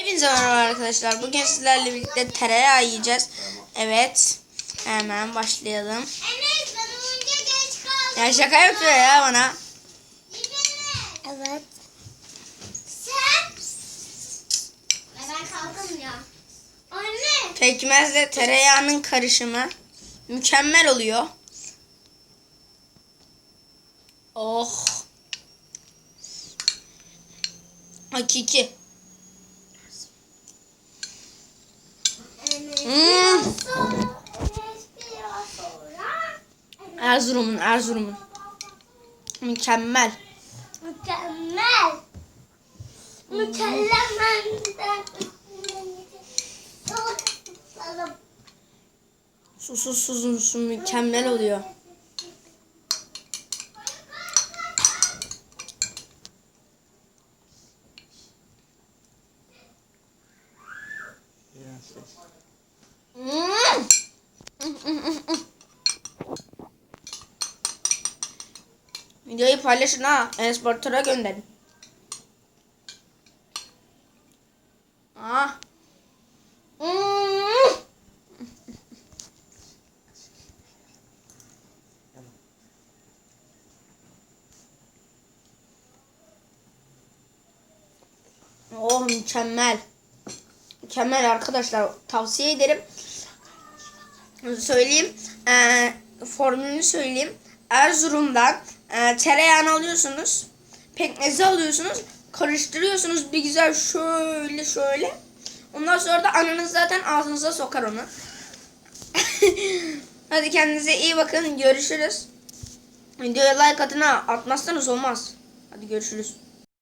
Hepinize merhaba arkadaşlar. Bugün sizlerle birlikte tereyağı yiyeceğiz. Evet. Hemen başlayalım. Ben oyunca geç kaldım. Ya şaka yapıyor ya bana. Evet. Sen? Ya ben kaldım ya. Anne. Pekmezle tereyağının karışımı mükemmel oluyor. Oh. Hakiki. Hmm. Erzurum'un Erzurum'un. Mükemmel. Mükemmel. Mükemmel. Susuz susuz mükemmel oluyor. Mm. Videoyu paylaşın ha. Enes Batur'a gönderin. Ah. Oh mükemmel. Mükemmel arkadaşlar. Tavsiye ederim. Söyleyeyim. Ee, formülünü söyleyeyim. Erzurum'dan e, tereyağını alıyorsunuz. Pekmezi alıyorsunuz. Karıştırıyorsunuz bir güzel şöyle şöyle. Ondan sonra da ananız zaten ağzınıza sokar onu. Hadi kendinize iyi bakın. Görüşürüz. Videoya like atın ha. Atmazsanız olmaz. Hadi görüşürüz.